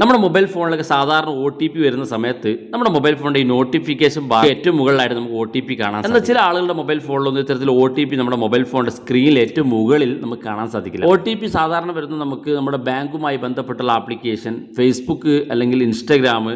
നമ്മുടെ മൊബൈൽ ഫോണിലൊക്കെ സാധാരണ ഒ ടി പി വരുന്ന സമയത്ത് നമ്മുടെ മൊബൈൽ ഫോണിന്റെ ഈ നോട്ടിഫിക്കേഷൻ ബാർ ഏറ്റവും മുകളിലായിട്ട് നമുക്ക് ഒ ടി പി കാണാൻ എന്നാൽ ചില ആളുകളുടെ മൊബൈൽ ഫോണിലൊന്നും ഇത്തരത്തിൽ ഒ ടി പി നമ്മുടെ മൊബൈൽ ഫോണിന്റെ സ്ക്രീനിൽ ഏറ്റവും മുകളിൽ നമുക്ക് കാണാൻ സാധിക്കില്ല. ഒ ടി പി സാധാരണ വരുന്നത് നമുക്ക് നമ്മുടെ ബാങ്കുമായി ബന്ധപ്പെട്ടുള്ള ആപ്ലിക്കേഷൻ ഫേസ്ബുക്ക് അല്ലെങ്കിൽ ഇൻസ്റ്റാഗ്രാം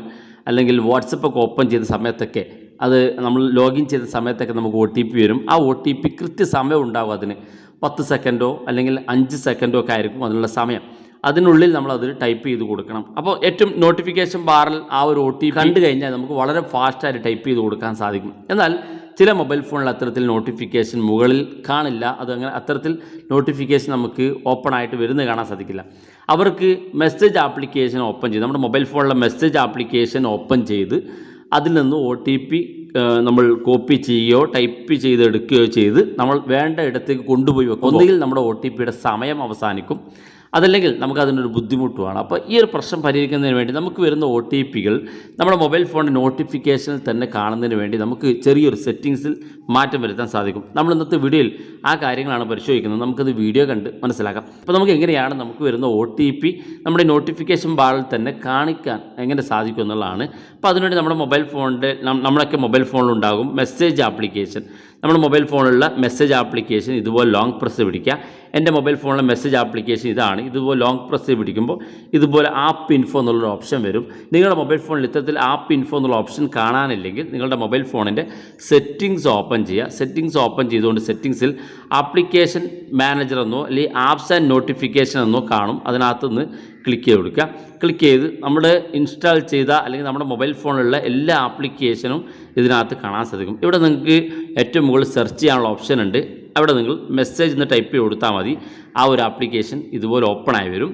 അല്ലെങ്കിൽ വാട്സപ്പ് ഒക്കെ ഓപ്പൺ ചെയ്ത സമയത്തൊക്കെ അത് നമ്മൾ ലോഗിൻ ചെയ്ത സമയത്തൊക്കെ നമുക്ക് ഒ ടി പി വരും. ആ ഒ ടി പി കൃത്യസമയം ഉണ്ടാകും അതിന്. പത്ത് സെക്കൻഡോ അല്ലെങ്കിൽ അഞ്ച് സെക്കൻഡോ ഒക്കെ ആയിരിക്കും അതിനുള്ള സമയം. അതിനുള്ളിൽ നമ്മൾ അതിൽ ടൈപ്പ് ചെയ്ത് കൊടുക്കണം. അപ്പോൾ ഏറ്റവും നോട്ടിഫിക്കേഷൻ ബാറിൽ ആ ഒരു ഒ ടി കണ്ടു കഴിഞ്ഞാൽ നമുക്ക് വളരെ ഫാസ്റ്റായിട്ട് ടൈപ്പ് ചെയ്ത് കൊടുക്കാൻ സാധിക്കും. എന്നാൽ ചില മൊബൈൽ ഫോണിൽ അത്തരത്തിൽ നോട്ടിഫിക്കേഷൻ മുകളിൽ കാണില്ല. അത് അങ്ങനെ അത്തരത്തിൽ നോട്ടിഫിക്കേഷൻ നമുക്ക് ഓപ്പൺ ആയിട്ട് വരുന്നത് കാണാൻ സാധിക്കില്ല. അവർക്ക് മെസ്സേജ് ആപ്ലിക്കേഷൻ ഓപ്പൺ ചെയ്ത് നമ്മുടെ മൊബൈൽ ഫോണിലെ മെസ്സേജ് ആപ്ലിക്കേഷൻ ഓപ്പൺ ചെയ്ത് അതിൽ നിന്ന് ഒ ടി പി നമ്മൾ കോപ്പി ചെയ്യുകയോ ടൈപ്പ് ചെയ്തെടുക്കുകയോ ചെയ്ത് നമ്മൾ വേണ്ട ഇടത്തേക്ക് കൊണ്ടുപോയി വെക്കും ഒന്നുകിൽ നമ്മുടെ ഒ ടി പിയുടെ സമയം അവസാനിക്കും. അതല്ലെങ്കിൽ നമുക്ക് അതിനൊരു ബുദ്ധിമുട്ടുമാണ്. അപ്പോൾ ഈ ഒരു പ്രശ്നം പരിഹരിക്കുന്നതിന് വേണ്ടി നമുക്ക് വരുന്ന ഒ ടി പികൾ നമ്മുടെ മൊബൈൽ ഫോണിന്റെ നോട്ടിഫിക്കേഷനിൽ തന്നെ കാണുന്നതിന് വേണ്ടി നമുക്ക് ചെറിയൊരു സെറ്റിങ്സിൽ മാറ്റം വരുത്താൻ സാധിക്കും. നമ്മൾ ഇന്നത്തെ വീഡിയോയിൽ ആ കാര്യങ്ങളാണ് പരിശോധിക്കുന്നത്. നമുക്കത് വീഡിയോ കണ്ട് മനസ്സിലാക്കാം. അപ്പോൾ നമുക്ക് എങ്ങനെയാണ് നമുക്ക് വരുന്ന ഒ ടി പി നമ്മുടെ നോട്ടിഫിക്കേഷൻ ബാറിൽ തന്നെ കാണിക്കാൻ എങ്ങനെ സാധിക്കും എന്നുള്ളതാണ്. അപ്പോൾ അതിനുവേണ്ടി നമ്മുടെ മൊബൈൽ ഫോണിന്റെ നമ്മളൊക്കെ മൊബൈൽ ഫോണിലുണ്ടാകും മെസ്സേജ് ആപ്ലിക്കേഷൻ നമ്മുടെ മൊബൈൽ ഫോണിലുള്ള മെസ്സേജ് ആപ്ലിക്കേഷൻ ഇതുപോലെ ലോങ് പ്രസ് പിടിക്കുക. എന്റെ മൊബൈൽ ഫോണിലെ മെസ്സേജ് ആപ്ലിക്കേഷൻ ഇതാണ്. ഇതുപോലെ ലോങ് പ്രസ് പിടിക്കുമ്പോൾ ഇതുപോലെ ആപ്പ് ഇൻഫോ എന്നുള്ളൊരു ഓപ്ഷൻ വരും. നിങ്ങളുടെ മൊബൈൽ ഫോണിൽ ഇത്തരത്തിൽ ആപ്പ് ഇൻഫോ എന്നുള്ള ഓപ്ഷൻ കാണാനില്ലെങ്കിൽ നിങ്ങളുടെ മൊബൈൽ ഫോണിന്റെ സെറ്റിങ്സ് ഓപ്പൺ ചെയ്യുക. സെറ്റിങ്സ് ഓപ്പൺ ചെയ്തുകൊണ്ട് സെറ്റിങ്സിൽ ആപ്ലിക്കേഷൻ മാനേജർ എന്നോ അല്ലെങ്കിൽ ആപ്സ് ആൻഡ് നോട്ടിഫിക്കേഷൻ എന്നോ കാണും. അതിനകത്ത് നിന്ന് ക്ലിക്ക് ചെയ്ത് കൊടുക്കുക. ക്ലിക്ക് ചെയ്ത് നമ്മൾ ഇൻസ്റ്റാൾ ചെയ്ത അല്ലെങ്കിൽ നമ്മുടെ മൊബൈൽ ഫോണിലുള്ള എല്ലാ ആപ്ലിക്കേഷനും ഇതിനകത്ത് കാണാൻ സാധിക്കും. ഇവിടെ നിങ്ങൾക്ക് ഏറ്റവും മുകളിൽ സെർച്ച് ചെയ്യാനുള്ള ഓപ്ഷൻ ഉണ്ട്. അവിടെ നിങ്ങൾ മെസ്സേജ് എന്ന് ടൈപ്പ് ചെയ്ത് കൊടുത്താൽ മതി. ആ ഒരു ആപ്ലിക്കേഷൻ ഇതുപോലെ ഓപ്പൺ ആയി വരും.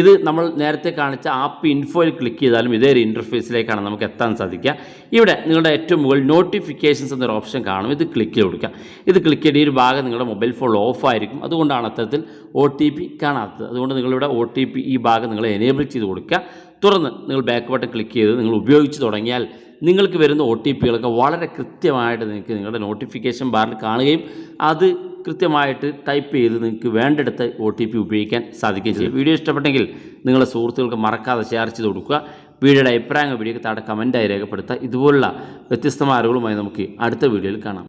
ഇത് നമ്മൾ നേരത്തെ കാണിച്ച ആപ്പ് ഇൻഫോയിൽ ക്ലിക്ക് ചെയ്താലും ഇതേ ഒരു ഇന്റർഫേസിലേക്കാണ് നമുക്ക് എത്താൻ സാധിക്കുക. ഇവിടെ നിങ്ങളുടെ ഏറ്റവും മുകളിൽ നോട്ടിഫിക്കേഷൻസ് എന്നൊരു ഓപ്ഷൻ കാണും. ഇത് ക്ലിക്ക് ചെയ്ത് കൊടുക്കുക. ഇത് ക്ലിക്ക് ചെയ്ത ഒരു ഭാഗം നിങ്ങളുടെ മൊബൈൽ ഫോൺ ഓഫ് ആയിരിക്കും. അതുകൊണ്ടാണ് അത്തരത്തിൽ ഒ ടി പി കാണാത്തത്. അതുകൊണ്ട് നിങ്ങളിവിടെ ഒ ടി പി ഈ ഭാഗം നിങ്ങൾ എനേബിൾ ചെയ്ത് കൊടുക്കുക. തുറന്ന് നിങ്ങൾ ബാക്ക് ബട്ടൺ ക്ലിക്ക് ചെയ്ത് നിങ്ങൾ ഉപയോഗിച്ച് തുടങ്ങിയാൽ നിങ്ങൾക്ക് വരുന്ന ഒ ടി പികളൊക്കെ വളരെ കൃത്യമായിട്ട് നിങ്ങൾക്ക് നിങ്ങളുടെ നോട്ടിഫിക്കേഷൻ ബാറിൽ കാണുകയും അത് കൃത്യമായിട്ട് ടൈപ്പ് ചെയ്ത് നിങ്ങൾക്ക് വേണ്ടിടത്ത് ഒ ടി പി ഉപയോഗിക്കാൻ സാധിക്കുകയും ചെയ്യും. വീഡിയോ ഇഷ്ടപ്പെട്ടെങ്കിൽ നിങ്ങളുടെ സുഹൃത്തുക്കൾക്ക് മറക്കാതെ ഷെയർ ചെയ്ത് കൊടുക്കുക. വീഡിയോയുടെ അഭിപ്രായങ്ങൾ വീഡിയോക്ക് താഴെ കമന്റായി രേഖപ്പെടുത്തുക. ഇതുപോലുള്ള വ്യത്യസ്തമായ അറിവുകളുമായി നമുക്ക് അടുത്ത വീഡിയോയിൽ കാണാം.